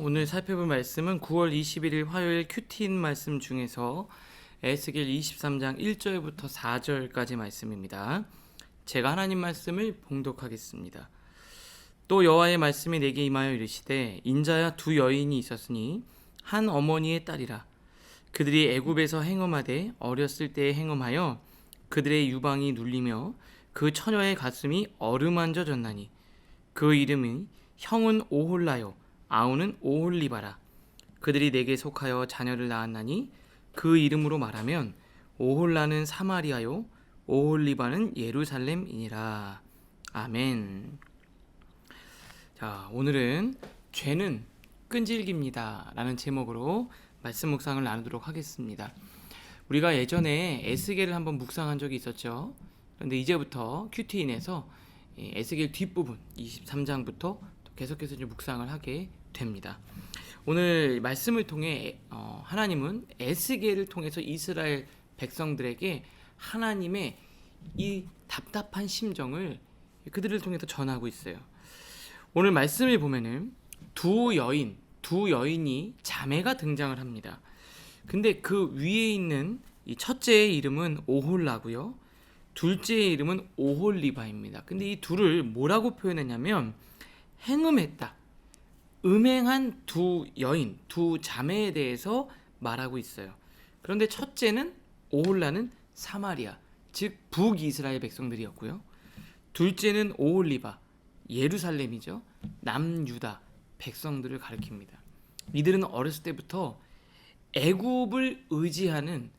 오늘 살펴볼 말씀은 9월 21일 화요일 큐티인 말씀 중에서 에스겔 23장 1절부터 4절까지 말씀입니다. 제가 하나님 말씀을 봉독하겠습니다. 또 여호와의 말씀이 내게 임하여 이르시되 인자야 두 여인이 있었으니 한 어머니의 딸이라 그들이 애굽에서 행음하되 어렸을 때에 행음하여 그들의 유방이 눌리며 그 처녀의 가슴이 어루만져 졌나니 그 이름이 형은 오홀라요 아우는 오홀리바라 그들이 내게 속하여 자녀를 낳았나니 그 이름으로 말하면 오홀라는 사마리아요 오홀리바는 예루살렘이니라 아멘. 자, 오늘은 죄는 끈질깁니다라는 제목으로 말씀 묵상을 나누도록 하겠습니다. 우리가 예전에 에스겔을 한번 묵상한 적이 있었죠. 그런데 이제부터 큐티인에서 이 에스겔 뒷부분 23장부터 계속해서 이제 묵상을 하게 됩니다. 오늘 말씀을 통해 어, 하나님은 에스겔을 통해서 이스라엘 백성들에게 하나님의 이 답답한 심정을 그들을 통해서 전하고 있어요. 오늘 말씀을 보면은 두 여인, 두 여인이 자매가 등장을 합니다. 근데 그 위에 있는 이 첫째의 이름은 오홀라고요. 둘째의 이름은 오홀리바입니다. 근데 이 둘을 뭐라고 표현했냐면 행음했다. 음행한 두 여인, 두 자매에 대해서 말하고 있어요. 그런데 첫째는 오홀라는 사마리아, 즉 북이스라엘 백성들이었고요. 둘째는 오홀리바, 예루살렘이죠. 남유다 백성들을 가리킵니다. 이들은 어렸을 때부터 애굽을 의지하는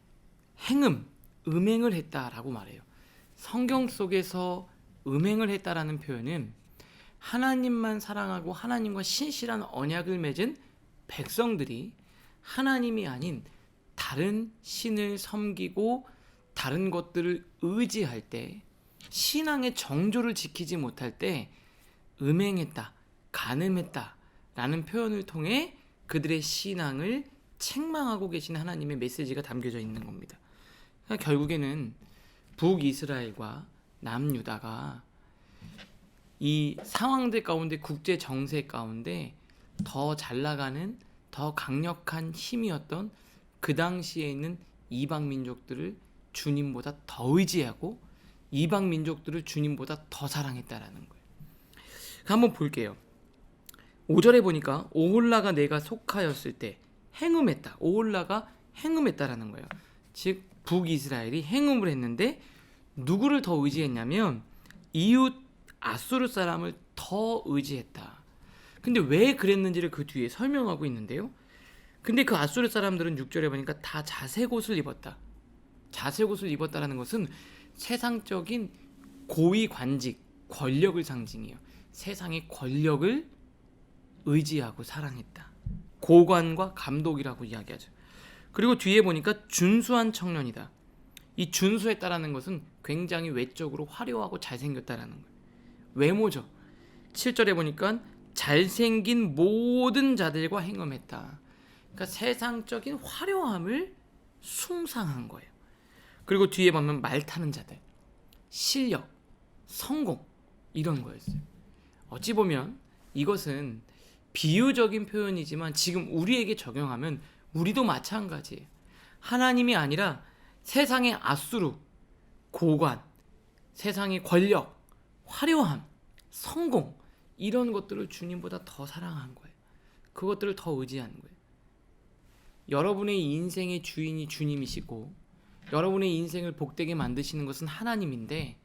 행음, 음행을 했다라고 말해요. 성경 속에서 음행을 했다라는 표현은 하나님만 사랑하고 하나님과 신실한 언약을 맺은 백성들이 하나님이 아닌 다른 신을 섬기고 다른 것들을 의지할 때 신앙의 정조를 지키지 못할 때 음행했다, 간음했다 라는 표현을 통해 그들의 신앙을 책망하고 계신 하나님의 메시지가 담겨져 있는 겁니다. 그러니까 결국에는 북이스라엘과 남유다가 이 상황들 가운데 국제 정세 가운데 더 잘 나가는 더 강력한 힘이었던 그 당시에 있는 이방 민족들을 주님보다 더 의지하고 이방 민족들을 주님보다 더 사랑했다라는 거예요. 한번 볼게요. 5절에 보니까 오홀라가 내가 속하였을 때 행음했다. 오홀라가 행음했다라는 거예요. 즉 북이스라엘이 행음을 했는데 누구를 더 의지했냐면 이웃 아수르 사람을 더 의지했다. 근데 왜 그랬는지를 그 뒤에 설명하고 있는데요. 근데 그 아수르 사람들은 6절에 보니까 다 자색 옷을 입었다. 자색 옷을 입었다라는 것은 세상적인 고위 관직, 권력을 상징해요. 세상의 권력을 의지하고 사랑했다. 고관과 감독이라고 이야기하죠. 그리고 뒤에 보니까 준수한 청년이다. 이 준수했다라는 것은 굉장히 외적으로 화려하고 잘생겼다라는 거예요. 외모죠. 7절에 보니까 잘생긴 모든 자들과 행음했다. 그러니까 세상적인 화려함을 숭상한 거예요. 그리고 뒤에 보면 말 타는 자들, 실력, 성공 이런 거였어요. 어찌 보면 이것은 비유적인 표현이지만 지금 우리에게 적용하면 우리도 마찬가지예요. 하나님이 아니라 세상의 아수르, 고관, 세상의 권력, 화려함, 성공 이런 것들을 주님보다 더 사랑한 거예요. 그것들을 더 의지한 거예요. 여러분의 인생의 주인이 주님이시고 여러분의 인생을 복되게 만드시는 것은 하나님인데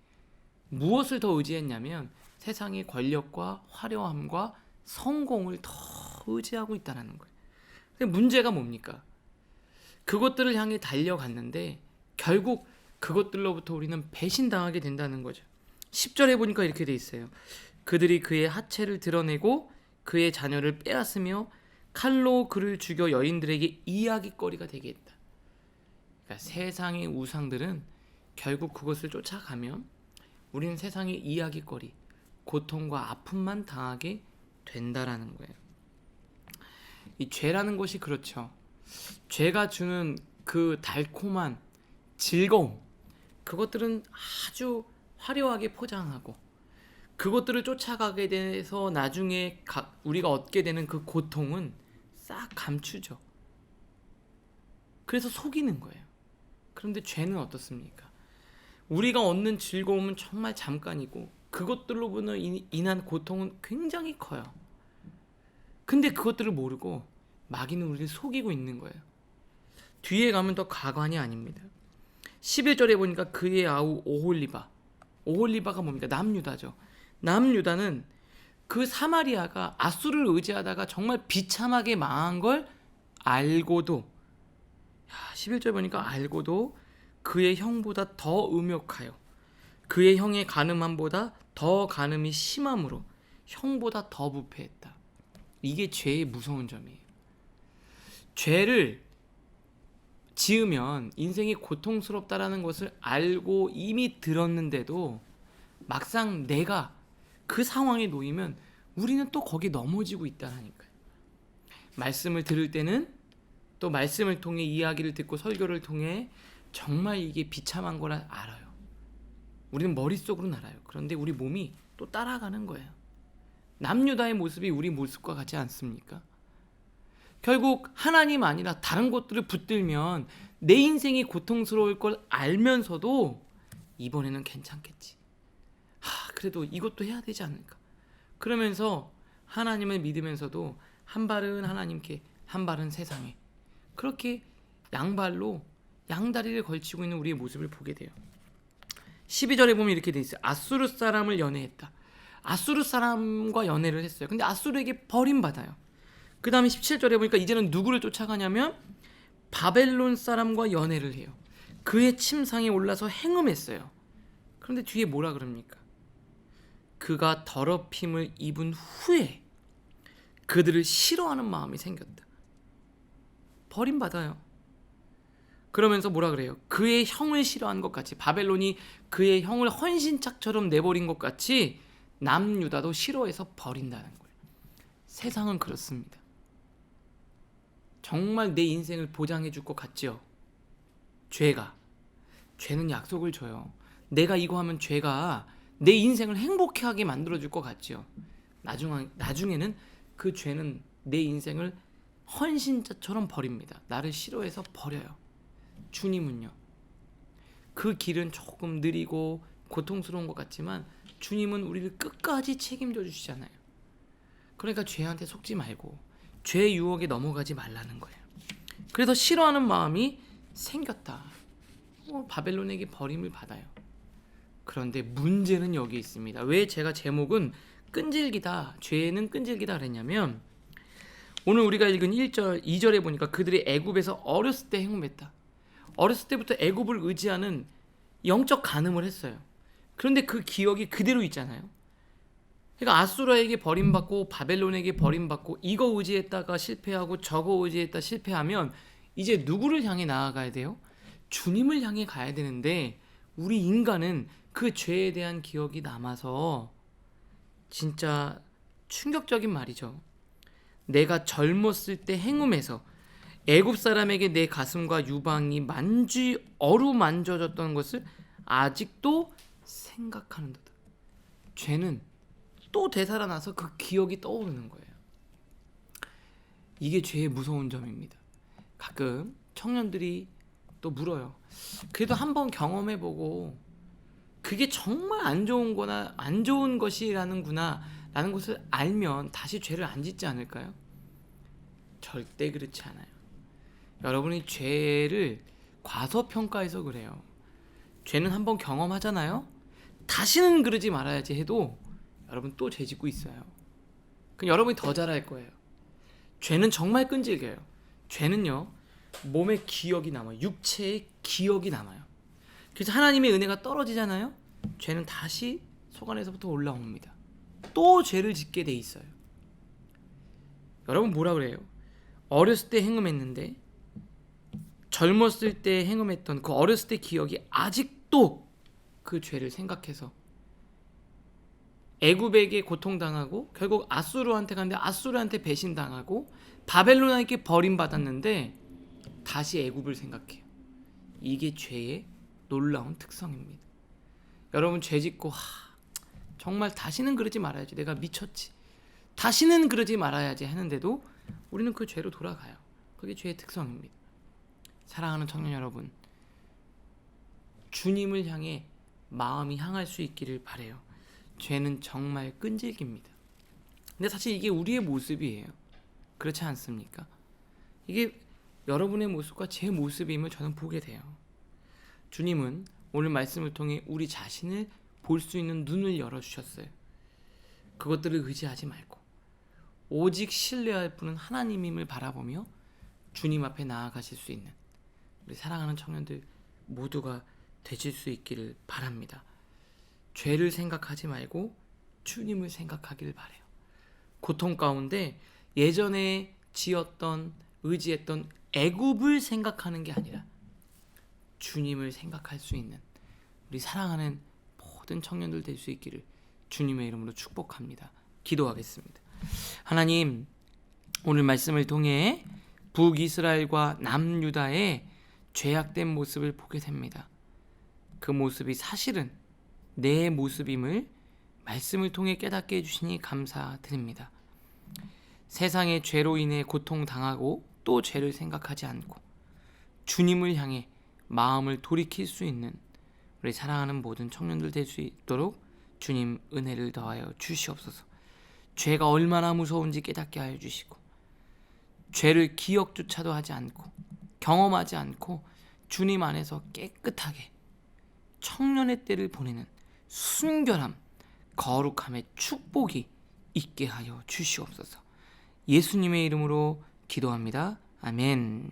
무엇을 더 의지했냐면 세상의 권력과 화려함과 성공을 더 의지하고 있다는 거예요. 문제가 뭡니까? 그것들을 향해 달려갔는데 결국 그것들로부터 우리는 배신당하게 된다는 거죠. 10절에 보니까 이렇게 돼 있어요. 그들이 그의 하체를 드러내고 그의 자녀를 빼앗으며 칼로 그를 죽여 여인들에게 이야기거리가 되게 했다. 그러니까 세상의 우상들은 결국 그것을 쫓아가면 우리는 세상의 이야기거리, 고통과 아픔만 당하게 된다라는 거예요. 이 죄라는 것이 그렇죠. 죄가 주는 그 달콤한 즐거움, 그것들은 아주 화려하게 포장하고 그것들을 쫓아가게 돼서 나중에 우리가 얻게 되는 그 고통은 싹 감추죠. 그래서 속이는 거예요. 그런데 죄는 어떻습니까? 우리가 얻는 즐거움은 정말 잠깐이고 그것들로 인한 고통은 굉장히 커요. 근데 그것들을 모르고 마귀는 우리를 속이고 있는 거예요. 뒤에 가면 더 가관이 아닙니다. 11절에 보니까 그의 아우 오홀리바. 오홀리바가 뭡니까? 남유다죠. 남유다는 그 사마리아가 아수를 의지하다가 정말 비참하게 망한 걸 알고도 야, 11절 보니까 알고도 그의 형보다 더 음욕하여 그의 형의 가늠함보다 더 가늠이 심함으로 형보다 더 부패했다. 이게 죄의 무서운 점이에요. 죄를 지으면 인생이 고통스럽다라는 것을 알고 이미 들었는데도 막상 내가 그 상황에 놓이면 우리는 또 거기 넘어지고 있다라니까요. 말씀을 들을 때는 또 말씀을 통해 이야기를 듣고 설교를 통해 정말 이게 비참한 거라 알아요. 우리는 머릿속으로는 알아요. 그런데 우리 몸이 또 따라가는 거예요. 남유다의 모습이 우리 모습과 같지 않습니까? 결국 하나님 아니라 다른 것들을 붙들면 내 인생이 고통스러울 걸 알면서도 이번에는 괜찮겠지. 하, 그래도 이것도 해야 되지 않을까. 그러면서 하나님을 믿으면서도 한 발은 하나님께, 한 발은 세상에. 그렇게 양발로 양다리를 걸치고 있는 우리의 모습을 보게 돼요. 12절에 보면 이렇게 돼 있어요. 아수르 사람을 연애했다. 아수르 사람과 연애를 했어요. 근데 아수르에게 버림받아요. 그 다음에 17절에 보니까 이제는 누구를 쫓아가냐면 바벨론 사람과 연애를 해요. 그의 침상에 올라서 행음했어요. 그런데 뒤에 뭐라 그럽니까? 그가 더럽힘을 입은 후에 그들을 싫어하는 마음이 생겼다. 버림받아요. 그러면서 뭐라 그래요? 그의 형을 싫어한 것 같이 바벨론이 그의 형을 헌신짝처럼 내버린 것 같이 남유다도 싫어해서 버린다는 거예요. 세상은 그렇습니다. 정말 내 인생을 보장해 줄 것 같죠? 죄가. 죄는 약속을 줘요. 내가 이거 하면 죄가 내 인생을 행복하게 만들어 줄 것 같죠? 나중, 나중에는 그 죄는 내 인생을 헌신자처럼 버립니다. 나를 싫어해서 버려요. 주님은요. 그 길은 조금 느리고 고통스러운 것 같지만 주님은 우리를 끝까지 책임져 주시잖아요. 그러니까 죄한테 속지 말고 죄의 유혹에 넘어가지 말라는 거예요. 그래서 싫어하는 마음이 생겼다. 어, 바벨론에게 버림을 받아요. 그런데 문제는 여기 있습니다. 왜 제가 제목은 끈질기다, 죄는 끈질기다 그랬냐면 오늘 우리가 읽은 1절, 2절에 보니까 그들이 애굽에서 어렸을 때 행음했다. 어렸을 때부터 애굽을 의지하는 영적 간음을 했어요. 그런데 그 기억이 그대로 있잖아요. 그러니까 아수라에게 버림받고 바벨론에게 버림받고 이거 의지했다가 실패하고 저거 의지했다 실패하면 이제 누구를 향해 나아가야 돼요? 주님을 향해 가야 되는데 우리 인간은 그 죄에 대한 기억이 남아서 진짜 충격적인 말이죠. 내가 젊었을 때 행음해서 애굽 사람에게 내 가슴과 유방이 만지 어루 만져졌던 것을 아직도 생각하는도다. 죄는 또 되살아나서 그 기억이 떠오르는 거예요. 이게 죄의 무서운 점입니다. 가끔 청년들이 또 물어요. 그래도 한번 경험해보고 그게 정말 안 좋은 거나 안 좋은 것이라는구나 라는 것을 알면 다시 죄를 안 짓지 않을까요? 절대 그렇지 않아요. 여러분이 죄를 과소평가해서 그래요. 죄는 한번 경험하잖아요. 다시는 그러지 말아야지 해도 여러분 또 죄 짓고 있어요. 그럼 여러분이 더 잘할 거예요. 죄는 정말 끈질겨요. 죄는요 몸에 기억이 남아요. 육체에 기억이 남아요. 그래서 하나님의 은혜가 떨어지잖아요. 죄는 다시 속 안에서부터 올라옵니다. 또 죄를 짓게 돼 있어요. 여러분 뭐라 그래요? 어렸을 때 행음했는데 젊었을 때 행음했던 그 어렸을 때 기억이 아직도 그 죄를 생각해서 애굽에게 고통당하고 결국 아수르한테 갔는데 아수르한테 배신당하고 바벨론에게 버림받았는데 다시 애굽을 생각해요. 이게 죄의 놀라운 특성입니다. 여러분 죄 짓고 하, 정말 다시는 그러지 말아야지. 내가 미쳤지. 다시는 그러지 말아야지 하는데도 우리는 그 죄로 돌아가요. 그게 죄의 특성입니다. 사랑하는 청년 여러분, 주님을 향해 마음이 향할 수 있기를 바래요. 죄는 정말 끈질깁니다. 근데 사실 이게 우리의 모습이에요. 그렇지 않습니까? 이게 여러분의 모습과 제 모습임을 저는 보게 돼요. 주님은 오늘 말씀을 통해 우리 자신을 볼 수 있는 눈을 열어 주셨어요. 그것들을 의지하지 말고 오직 신뢰할 분은 하나님임을 바라보며 주님 앞에 나아가실 수 있는 우리 사랑하는 청년들 모두가 되실 수 있기를 바랍니다. 죄를 생각하지 말고 주님을 생각하기를 바래요. 고통 가운데 예전에 지었던 의지했던 애굽을 생각하는 게 아니라 주님을 생각할 수 있는 우리 사랑하는 모든 청년들 될 수 있기를 주님의 이름으로 축복합니다. 기도하겠습니다. 하나님 오늘 말씀을 통해 북이스라엘과 남유다의 죄악된 모습을 보게 됩니다. 그 모습이 사실은 내 모습임을 말씀을 통해 깨닫게 해주시니 감사드립니다. 세상의 죄로 인해 고통당하고 또 죄를 생각하지 않고 주님을 향해 마음을 돌이킬 수 있는 우리 사랑하는 모든 청년들 될 수 있도록 주님 은혜를 더하여 주시옵소서. 죄가 얼마나 무서운지 깨닫게 하여 주시고 죄를 기억조차도 하지 않고 경험하지 않고 주님 안에서 깨끗하게 청년의 때를 보내는 순결함, 거룩함의 축복이 있게 하여 주시옵소서. 예수님의 이름으로 기도합니다. 아멘.